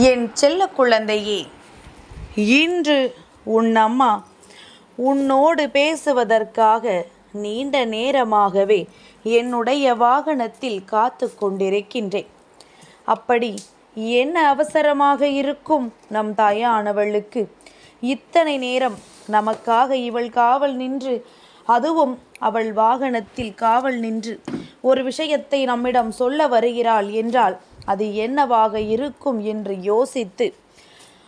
என் செல்ல குழந்தையே இன்று உன் அம்மா உன்னோடு பேசுவதற்காக நீண்ட நேரமாகவே என்னுடைய வாகனத்தில் காத்து கொண்டிருக்கின்றேன். அப்படி என்ன அவசரமாக இருக்கும் நம் தாயானவளுக்கு? இத்தனை நேரம் நமக்காக இவள் காவல் நின்று அதுவும் அவள் வாகனத்தில் காவல் நின்று ஒரு விஷயத்தை நம்மிடம் சொல்ல வருகிறாள் என்றால் அது என்னவாக இருக்கும் என்று யோசித்து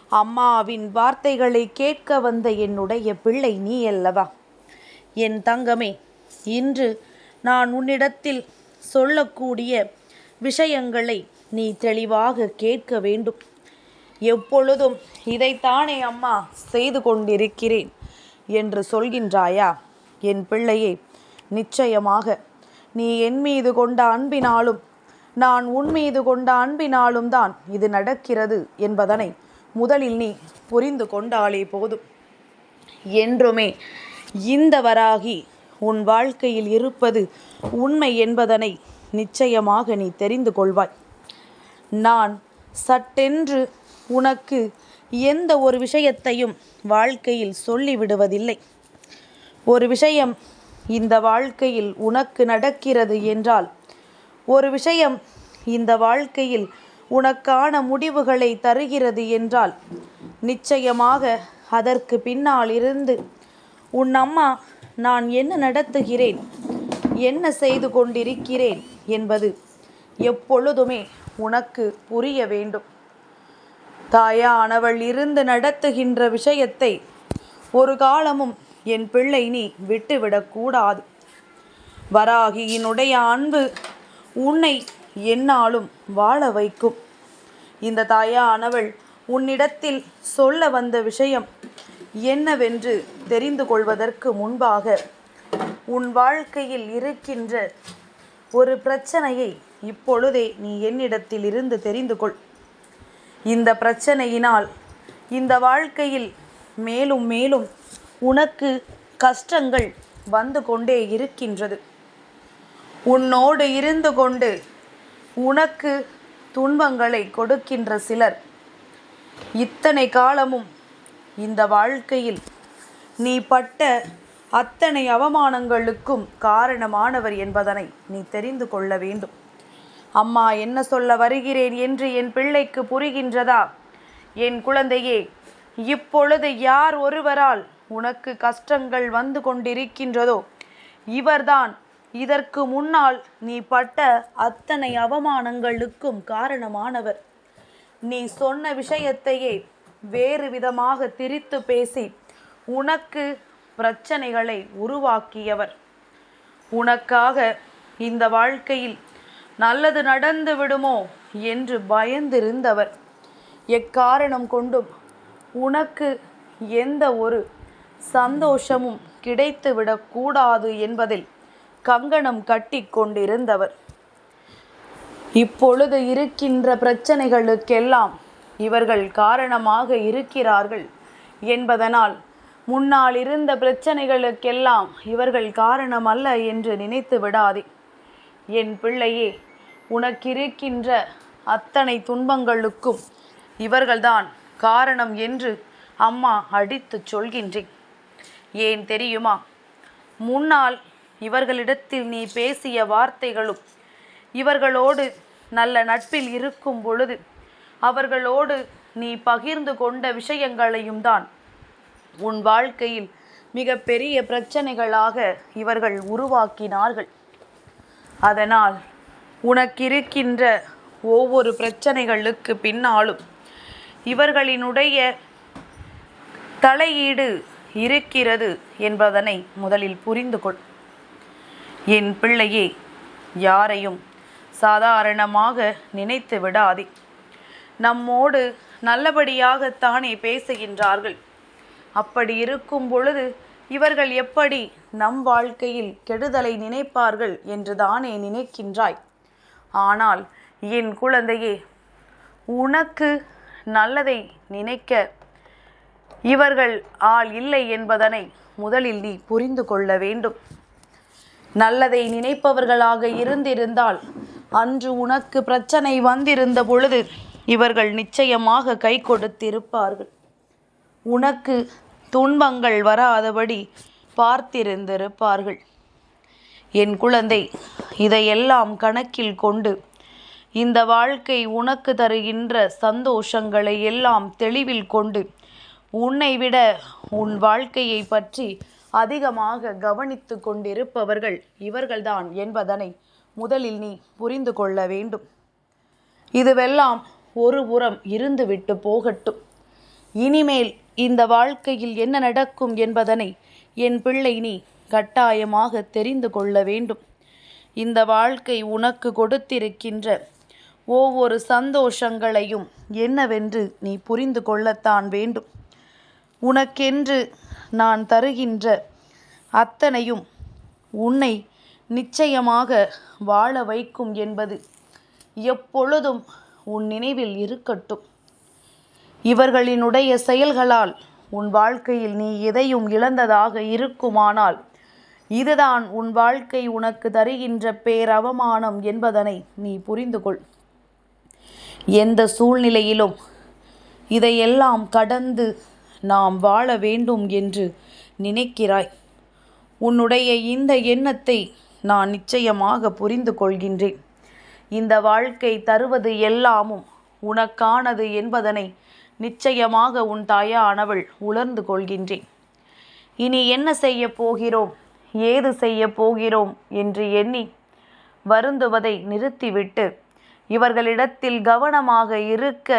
அம்மாவின் வார்த்தைகளை கேட்க வந்த என்னுடைய பிள்ளை நீ அல்லவா? என் தங்கமே இன்று நான் உன்னிடத்தில் சொல்லக்கூடிய விஷயங்களை நீ தெளிவாக கேட்க வேண்டும். எப்பொழுதும் இதைத்தானே அம்மா செய்து கொண்டிருக்கிறேன் என்று சொல்கின்றாயா? என் பிள்ளையே நிச்சயமாக. நீ என் மீது கொண்ட அன்பினாலும் நான் உன் மீது கொண்ட அன்பினாலும் தான் இது நடக்கிறது என்பதனை முதலில் நீ புரிந்து கொண்டாலே போதும். என்றுமே இந்த வராகி உன் வாழ்க்கையில் இருப்பது உண்மை என்பதனை நிச்சயமாக நீ தெரிந்து கொள்வாய். நான் சட்டென்று உனக்கு எந்த ஒரு விஷயத்தையும் வாழ்க்கையில் சொல்லிவிடுவதில்லை. ஒரு விஷயம் இந்த வாழ்க்கையில் உனக்கு நடக்கிறது என்றால் ஒரு விஷயம் இந்த வாழ்க்கையில் உனக்கான முடிவுகளை தருகிறது என்றால் நிச்சயமாக அதற்கு பின்னால் இருந்து உன் அம்மா நான் என்ன நடத்துகிறேன் என்ன செய்து கொண்டிருக்கிறேன் என்பது எப்பொழுதுமே உனக்கு புரிய வேண்டும். தாயானவள் இருந்து நடத்துகின்ற விஷயத்தை ஒரு காலமும் என் பிள்ளை நீ விட்டுவிடக்கூடாது. வராகியினுடைய அன்பு உன்னை என்னாலும் வாழ வைக்கும். இந்த தாயானவள் உன்னிடத்தில் சொல்ல வந்த விஷயம் என்னவென்று தெரிந்து கொள்வதற்கு முன்பாக உன் வாழ்க்கையில் இருக்கின்ற ஒரு பிரச்சனையை இப்பொழுதே நீ என்னிடத்தில் இருந்து தெரிந்து கொள். இந்த பிரச்சனையினால் இந்த வாழ்க்கையில் மேலும் மேலும் உனக்கு கஷ்டங்கள் வந்து கொண்டே இருக்கின்றது. உன்னோடு இருந்து கொண்டு உனக்கு துன்பங்களை கொடுக்கின்ற சிலர். இத்தனை காலமும் இந்த வாழ்க்கையில் நீ பட்ட அத்தனை அவமானங்களுக்கும் காரணமானவர் என்பதனை நீ தெரிந்து கொள்ள வேண்டும். அம்மா என்ன சொல்ல வருகிறேன் என்று என் பிள்ளைக்கு புரிகின்றதா? என் குழந்தையே இப்பொழுது யார் ஒருவரால் உனக்கு கஷ்டங்கள் வந்து கொண்டிருக்கின்றதோ இவர்தான் இதற்கு முன்னால் நீ பட்ட அத்தனை அவமானங்களுக்கும் காரணமானவர். நீ சொன்ன விஷயத்தையே வேறு விதமாக திரித்து பேசி உனக்கு பிரச்சனைகளை உருவாக்கியவர். உனக்காக இந்த வாழ்க்கையில் நல்லது நடந்து விடுமோ என்று பயந்திருந்தவர். எக்காரணம் கொண்டும் உனக்கு எந்த ஒரு சந்தோஷமும் கிடைத்துவிடக்கூடாது என்பதில் கங்கணம் கட்டி கொண்டிருந்தவர். இப்பொழுது இருக்கின்ற பிரச்சனைகளுக்கெல்லாம் இவர்கள் காரணமாக இருக்கிறார்கள் என்பதனால் முன்னால் இருந்த பிரச்சனைகளுக்கெல்லாம் இவர்கள் காரணம் அல்ல என்று நினைத்து விடாதே. என் பிள்ளையே உனக்கிருக்கின்ற அத்தனை துன்பங்களுக்கும் இவர்கள்தான் காரணம் என்று அம்மா அடித்து சொல்கின்றேன். ஏன் தெரியுமா? முன்னால் இவர்களிடத்தில் நீ பேசிய வார்த்தைகளும் இவர்களோடு நல்ல நட்பில் இருக்கும் பொழுது அவர்களோடு நீ பகிர்ந்து கொண்ட விஷயங்களையும் தான். உன் வாழ்க்கையில் மிக பெரிய பிரச்சனைகளாக இவர்கள் உருவாக்கினார்கள். அதனால் உனக்கிருக்கின்ற ஒவ்வொரு பிரச்சனைகளுக்கு பின்னாலும் இவர்களினுடைய தலையீடு இருக்கிறது என்பதனை முதலில் புரிந்து கொள் என் பிள்ளையே யாரையும் சாதாரணமாக நினைத்து விடாதே. நம்மோடு நல்லபடியாகத்தானே பேசுகின்றார்கள். அப்படி இருக்கும் பொழுது இவர்கள் எப்படி நம் வாழ்க்கையில் கெடுதலை நினைப்பார்கள் என்று தானே நினைக்கின்றாய். ஆனால் என் குழந்தையே உனக்கு நல்லதை நினைக்க இவர்கள் ஆள் இல்லை என்பதனை முதலில் நீ புரிந்து கொள்ள வேண்டும். நல்லதை நினைப்பவர்களாக இருந்திருந்தால் அன்று உனக்கு பிரச்சனை வந்திருந்த பொழுது இவர்கள் நிச்சயமாக கை கொடுத்திருப்பார்கள். உனக்கு துன்பங்கள் வராதபடி பார்த்திருந்திருப்பார்கள். என் குழந்தை இதையெல்லாம் கணக்கில் கொண்டு இந்த வாழ்க்கை உனக்கு தருகின்ற சந்தோஷங்களை எல்லாம் தெளிவில் கொண்டு உன்னை விட உன் வாழ்க்கையை பற்றி அதிகமாக கவனித்து கொண்டிருப்பவர்கள் இவர்கள்தான் என்பதனை முதலில் நீ புரிந்து கொள்ள வேண்டும். இதுவெல்லாம் ஒரு புறம் இருந்துவிட்டு போகட்டும். இனிமேல் இந்த வாழ்க்கையில் என்ன நடக்கும் என்பதனை என் பிள்ளை நீ கட்டாயமாக தெரிந்து கொள்ள வேண்டும். இந்த வாழ்க்கை உனக்கு கொடுத்திருக்கின்ற ஒவ்வொரு சந்தோஷங்களையும் என்னவென்று நீ புரிந்து கொள்ளத்தான் வேண்டும். உனக்கென்று நான் தருகின்ற அத்தனையும் உன்னை நிச்சயமாக வாழ வைக்கும் என்பது எப்பொழுதும் உன் நினைவில் இருக்கட்டும். இவர்களினுடைய செயல்களால் உன் வாழ்க்கையில் நீ எதையும் இழந்ததாக இருக்குமானால் இதுதான் உன் வாழ்க்கை உனக்கு தருகின்ற பேரவமானம் என்பதனை நீ புரிந்து கொள் எந்த சூழ்நிலையிலும் இதையெல்லாம் கடந்து நாம் வாழ வேண்டும் என்று நினைக்கிறாய். உன்னுடைய இந்த எண்ணத்தை நான் நிச்சயமாக புரிந்து கொள்கின்றேன். இந்த வாழ்க்கை தருவது எல்லாமும் உனக்கானது என்பதனை நிச்சயமாக உன் தாயானவள் உணர்ந்து கொள்கின்றேன். இனி என்ன செய்ய போகிறோம்? ஏது செய்ய போகிறோம்? என்று எண்ணி வருந்துவதை நிறுத்திவிட்டு இவர்களிடத்தில் கவனமாக இருக்க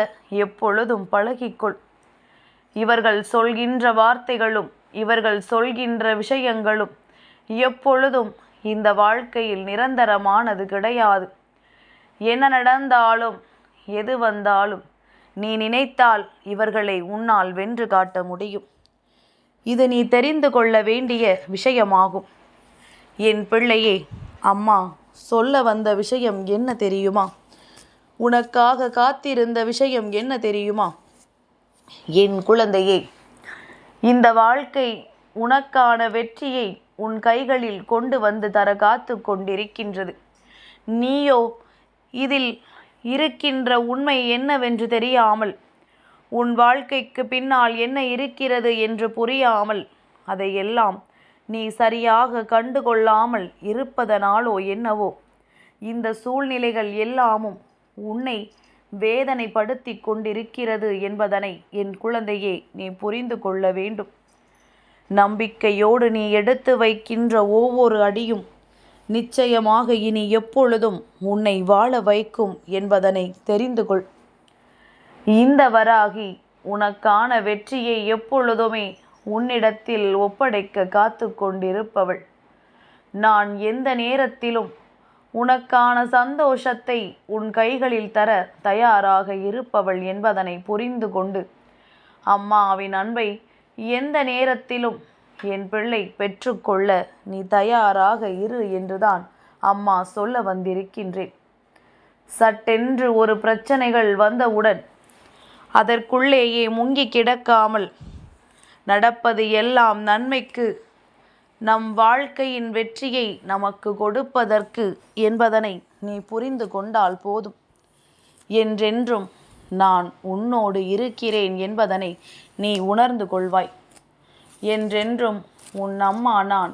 எப்பொழுதும் பழகிக்கொள். இவர்கள் சொல்கின்ற வார்த்தைகளும் இவர்கள் சொல்கின்ற விஷயங்களும் எப்பொழுதும் இந்த வாழ்க்கையில் நிரந்தரமானது கிடையாது. என்ன நடந்தாலும் எது வந்தாலும் நீ நினைத்தால் இவர்களை உன்னால் வென்று காட்ட முடியும். இது நீ தெரிந்து கொள்ள வேண்டிய விஷயமாகும். என் பிள்ளையே அம்மா சொல்ல வந்த விஷயம் என்ன தெரியுமா? உனக்காக காத்திருந்த விஷயம் என்ன தெரியுமா? என் குழந்தையே இந்த வாழ்க்கை உனக்கான வெற்றியை உன் கைகளில் கொண்டு வந்து தர காத்து கொண்டிருக்கின்றது. நீயோ இதில் இருக்கின்ற உண்மை என்னவென்று தெரியாமல் உன் வாழ்க்கைக்கு பின்னால் என்ன இருக்கிறது என்று புரியாமல் அதையெல்லாம் நீ சரியாக கண்டுகொள்ளாமல் இருப்பதனாலோ என்னவோ இந்த சூழ்நிலைகள் எல்லாமும் உன்னை வேதனைப்படுத்தி கொண்டிருக்கிறது என்பதனை என் குழந்தையே நீ புரிந்து கொள்ள வேண்டும். நம்பிக்கையோடு நீ எடுத்து வைக்கின்ற ஒவ்வொரு அடியும் நிச்சயமாக இனி எப்பொழுதும் உன்னை வாழ வைக்கும் என்பதனை தெரிந்து கொள். இந்த வராகி உனக்கான வெற்றியை எப்பொழுதுமே உன்னிடத்தில் ஒப்படைக்க காத்து கொண்டிருப்பவள். நான் எந்த நேரத்திலும் உனக்கான சந்தோஷத்தை உன் கைகளில் தர தயாராக இருப்பவள் என்பதனை புரிந்து கொண்டு அம்மாவின் அன்பை எந்த நேரத்திலும் என் பிள்ளை பெற்றுக்கொள்ள நீ தயாராக இரு என்றுதான் அம்மா சொல்ல வந்திருக்கின்றேன். சட்டென்று ஒரு பிரச்சனைகள் வந்தவுடன் அதற்குள்ளேயே முங்கி கிடக்காமல் நடப்பது எல்லாம் நன்மைக்கு நம் வாழ்க்கையின் வெற்றியை நமக்கு கொடுப்பதற்கு என்பதனை நீ புரிந்து கொண்டால் போதும். என்றென்றும் நான் உன்னோடு இருக்கிறேன் என்பதனை நீ உணர்ந்து கொள்வாய். என்றென்றும் உன் அம்மா நான்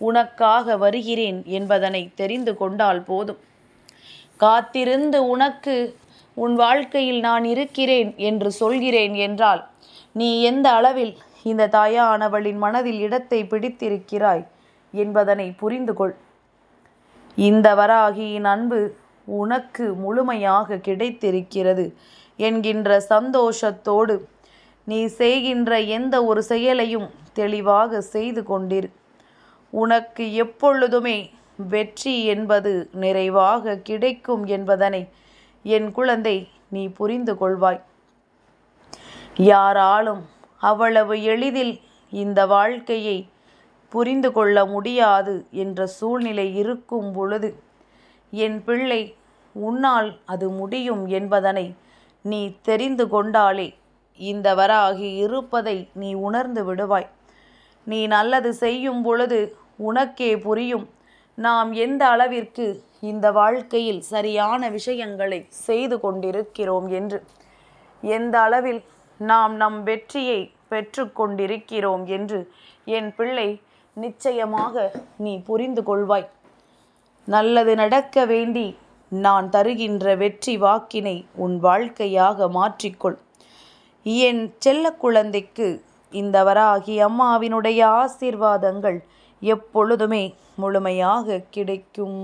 உனக்காக வருகிறேன் என்பதனை தெரிந்து கொண்டால் போதும். காத்திருந்து உனக்கு உன் வாழ்க்கையில் நான் இருக்கிறேன் என்று சொல்கிறேன் என்றால் நீ எந்த அளவில் இந்த தாயானவளின் மனதில் இடத்தை பிடித்திருக்கிறாய் என்பதனை புரிந்து கொள் இந்த வராகியின் அன்பு உனக்கு முழுமையாக கிடைத்திருக்கிறது என்கின்ற சந்தோஷத்தோடு நீ செய்கின்ற எந்த ஒரு செயலையும் தெளிவாக செய்து கொண்டிரு. உனக்கு எப்பொழுதுமே வெற்றி என்பது நிறைவாக கிடைக்கும் என்பதனை என் குழந்தை நீ புரிந்து கொள்வாய் யாராலும் அவ்வளவு எளிதில் இந்த வாழ்க்கையை புரிந்து கொள்ள முடியாது என்ற சூழ்நிலை இருக்கும் பொழுது என் பிள்ளை உன்னால் அது முடியும் என்பதனை நீ தெரிந்து கொண்டாலே இந்த வராகி இருப்பதை நீ உணர்ந்து விடுவாய். நீ நல்லது செய்யும் பொழுது உனக்கே புரியும். நாம் எந்த அளவிற்கு இந்த வாழ்க்கையில் சரியான விஷயங்களை செய்து கொண்டிருக்கிறோம் என்று. எந்த அளவில் நாம் நம் வெற்றியை பெற்று கொண்டிருக்கிறோம் என்று என் பிள்ளை நிச்சயமாக நீ புரிந்து கொள்வாய். நல்லது நடக்க வேண்டி நான் தருகின்ற வெற்றி வாக்கினை உன் வாழ்க்கையாக மாற்றிக்கொள். என் செல்ல குழந்தைக்கு இந்த வராகி அம்மாவினுடைய ஆசீர்வாதங்கள் எப்பொழுதுமே முழுமையாக கிடைக்கும்.